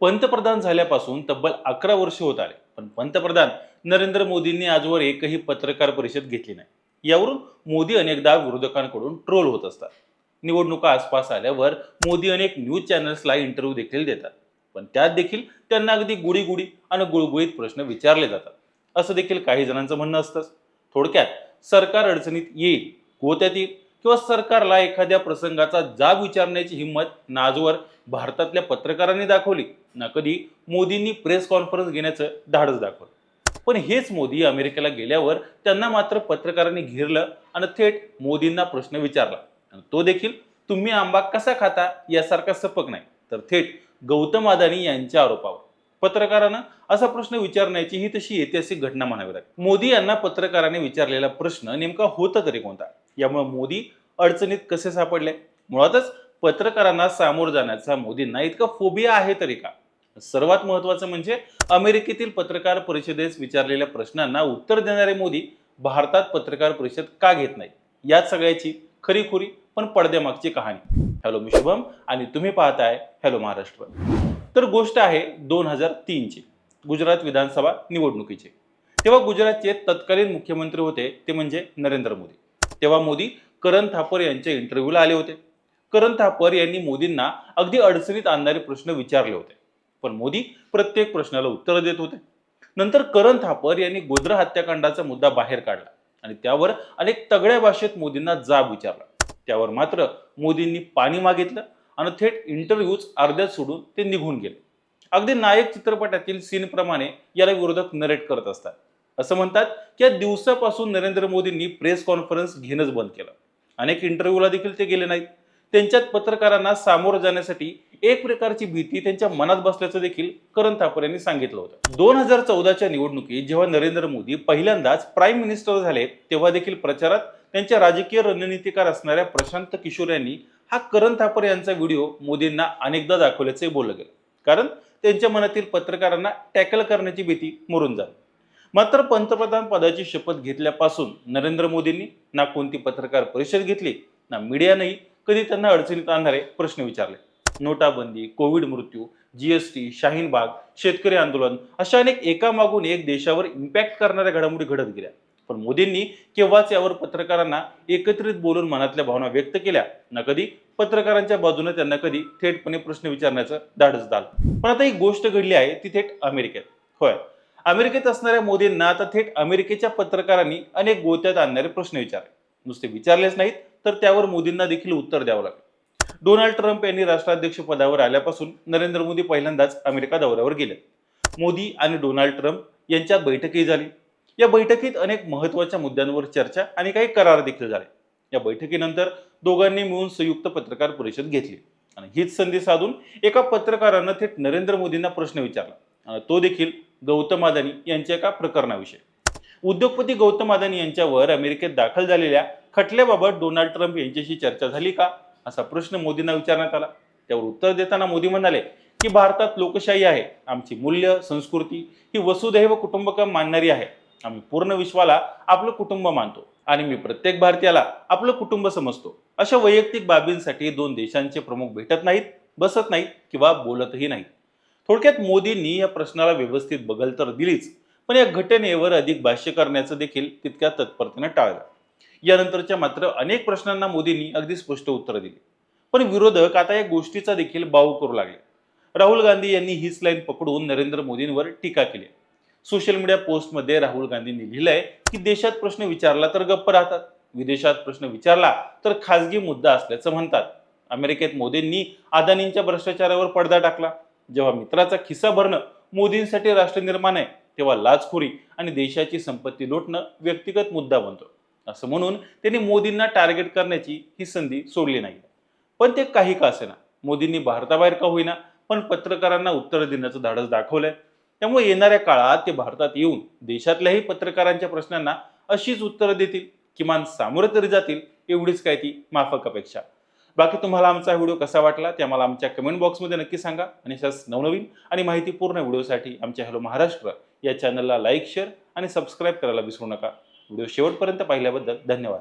पंतप्रधान झाल्यापासून तब्बल अकरा वर्ष होत आले. पण पंतप्रधान नरेंद्र मोदींनी आजवर एकही पत्रकार परिषद घेतली नाही. यावरून मोदी अनेकदा विरोधकांकडून ट्रोल होत असतात. निवडणुका आसपास आल्यावर मोदी अनेक न्यूज चॅनल्सला इंटरव्ह्यू देखील देतात. पण त्यात देखील त्यांना अगदी गुढी गुढी आणि गुळगुळीत प्रश्न विचारले जातात. असं देखील काही जणांचं म्हणणं असतंच. थोडक्यात सरकार अडचणीत येईल गोत्यात येईल किंवा सरकारला एखाद्या प्रसंगाचा जाब विचारण्याची हिंमत ना आजवर भारतातल्या पत्रकारांनी दाखवली. ना कधी मोदींनी प्रेस कॉन्फरन्स घेण्याचं धाडस दाखवलं. पण हेच मोदी अमेरिकेला गेल्यावर त्यांना मात्र पत्रकारांनी घेरलं आणि थेट मोदींना प्रश्न विचारला. आणि तो देखील तुम्ही आंबा कसा खाता? यासारखा सपक नाही. तर थेट गौतम अदानी यांच्या आरोपावर. पत्रकारानं असा प्रश्न विचारण्याची ही तशी ऐतिहासिक घटना म्हणावी लागते. मोदी यांना पत्रकारांनी विचारलेला प्रश्न नेमका होता तरी कोणता? यामुळे मोदी अडचणीत कसे सापडले? मुळातच पत्रकारांना सामोर जाण्याचा मोदींना इतका फोबिया आहे तरी का? सर्वात महत्वाचं म्हणजे अमेरिकेतील पत्रकार परिषदेस विचारलेल्या प्रश्नांना उत्तर देणारे मोदी भारतात पत्रकार परिषद का घेत नाही याच सगळ्याची खरीखुरी पण पडद्यामागची कहाणी. हॅलो मी शुभम आणि तुम्ही पाहताय हॅलो महाराष्ट्र. तर गोष्ट आहे दोन हजार तीनची. गुजरात विधानसभा निवडणुकीचे. तेव्हा गुजरातचे तत्कालीन मुख्यमंत्री होते ते म्हणजे नरेंद्र मोदी. तेव्हा मोदी करण थापर यांच्या इंटरव्ह्यूला आले होते. करण थापर यांनी मोदींना अगदी अडचणीत आणणारे प्रश्न विचारले होते. पण मोदी प्रत्येक प्रश्नाला उत्तर देत होते. नंतर करण थापर यांनी गोद्रा हत्याकांडाचा मुद्दा बाहेर काढला आणि त्यावर अनेक तगड्या भाषेत मोदींना जाब विचारला. त्यावर मात्र मोदींनी पाणी मागितलं आणि थेट इंटरव्ह्यूज अर्ध्यात सोडून ते निघून गेले. अगदी नायक चित्रपटातील सीनप्रमाणे याला विरोधक नरेट करत असतात. असं म्हणतात की या दिवसापासून नरेंद्र मोदींनी प्रेस कॉन्फरन्स घेणंच बंद केलं. अनेक इंटरव्ह्यूला देखील ते गेले नाहीत. त्यांच्यात पत्रकारांना सामोरं जाण्यासाठी एक प्रकारची भीती त्यांच्या मनात बसल्याचं देखील करण थापर यांनी सांगितलं होतं. दोन हजार चौदाच्या निवडणुकीत जेव्हा नरेंद्र मोदी पहिल्यांदाच प्राईम मिनिस्टर झाले तेव्हा देखील प्रचारात त्यांच्या राजकीय रणनीतिकार असणाऱ्या प्रशांत किशोर यांनी हा करण थापर यांचा व्हिडिओ मोदींना अनेकदा दाखवल्याचे बोललं गेलं. कारण त्यांच्या मनातील पत्रकारांना टॅकल करण्याची भीती मरून जाते. मात्र पंतप्रधान पदाची शपथ घेतल्यापासून नरेंद्र मोदींनी ना कोणती पत्रकार परिषद घेतली ना मीडियानेही कधी त्यांना अडचणीत आणणारे प्रश्न विचारले. नोटाबंदी कोविड मृत्यू जीएसटी शाहीन बाग शेतकरी आंदोलन अशा अनेक एकामागून एक देशावर इम्पॅक्ट करणाऱ्या घडामोडी घडत गेल्या. पण मोदींनी केव्हाच यावर पत्रकारांना एकत्रित बोलून मनातल्या भावना व्यक्त केल्या. ना कधी पत्रकारांच्या बाजूने त्यांना कधी थेटपणे प्रश्न विचारण्याचं धाडस झालं. पण आता ही गोष्ट घडली आहे ती थेट अमेरिकेत. होय. अमेरिकेत असणाऱ्या मोदींना आता थेट अमेरिकेच्या पत्रकारांनी अनेक गोत्यात आणणारे प्रश्न विचारले. नुसते विचारलेच नाहीत तर त्यावर मोदींना देखील उत्तर द्यावं लागलं. डोनाल्ड ट्रम्प यांनी राष्ट्राध्यक्ष पदावर आल्यापासून नरेंद्र मोदी पहिल्यांदाच अमेरिका दौऱ्यावर गेले. मोदी आणि डोनाल्ड ट्रम्प यांच्यात बैठकही झाली. या बैठकीत अनेक महत्त्वाच्या मुद्द्यांवर चर्चा आणि काही करार देखील झाले. या बैठकीनंतर दोघांनी मिळून संयुक्त पत्रकार परिषद घेतली आणि हीच संधी साधून एका पत्रकारानं थेट नरेंद्र मोदींना प्रश्न विचारला. आणि तो देखील गौतम अदानी यांच्या एका प्रकरणाविषयी. उद्योगपती गौतम अदानी यांच्यावर अमेरिकेत दाखल झालेल्या खटल्याबाबत डोनाल्ड ट्रम्प यांच्याशी चर्चा झाली का? असा प्रश्न मोदींना विचारण्यात आला. त्यावर उत्तर देताना मोदी म्हणाले की भारतात लोकशाही आहे. आमची मूल्य संस्कृती ही वसुधैव कुटुंबकम मानणारी आहे. आम्ही पूर्ण विश्वाला आपलं कुटुंब मानतो आणि मी प्रत्येक भारतीयाला आपलं कुटुंब समजतो. अशा वैयक्तिक बाबींसाठी दोन देशांचे प्रमुख भेटत नाहीत बसत नाहीत किंवा बोलतही नाहीत. थोडक्यात मोदींनी या प्रश्नाला व्यवस्थित बगल तर दिलीच पण या घटनेवर अधिक भाष्य करण्याचं देखील तितक्या तत्परतेनं टाळलं. यानंतरच्या मात्र अनेक प्रश्नांना मोदींनी अगदी स्पष्ट उत्तर दिली. पण विरोधक आता या गोष्टीचा देखील बाऊ करू लागले. राहुल गांधी यांनी हीच लाईन पकडून नरेंद्र मोदींवर टीका केली. सोशल मीडिया पोस्टमध्ये राहुल गांधींनी लिहिलंय की देशात प्रश्न विचारला तर गप्प राहतात. विदेशात प्रश्न विचारला तर खासगी मुद्दा असल्याचं म्हणतात. अमेरिकेत मोदींनी अदानींच्या भ्रष्टाचारावर पडदा टाकला. जेव्हा मित्राचा खिस्सा भरणं मोदींसाठी राष्ट्र निर्माण आहे तेव्हा लाचखोरी आणि देशाची संपत्ती लुटणं व्यक्तिगत मुद्दा बनतो. असं म्हणून त्यांनी मोदींना टार्गेट करण्याची ही संधी सोडली नाही. पण ते काही का असेना? मोदींनी भारताबाहेर का होईना? पण पत्रकारांना उत्तर देण्याचं धाडस दाखवलंय. त्यामुळे येणाऱ्या काळात ते भारतात येऊन देशातल्याही पत्रकारांच्या प्रश्नांना अशीच उत्तरं देतील किमान सामोरं तरी जातील एवढीच काय ती माफक अपेक्षा. बाकी तुम्हाला आमचा व्हिडिओ कसा वाटला ते आम्हाला आमच्या कमेंट बॉक्समध्ये नक्की सांगा. आणि अशाच नवनवीन आणि माहितीपूर्ण व्हिडिओसाठी आमच्या हॅलो महाराष्ट्र या चॅनलला लाईक शेअर आणि सबस्क्राईब करायला विसरू नका. व्हिडिओ शेवटपर्यंत पाहिल्याबद्दल धन्यवाद.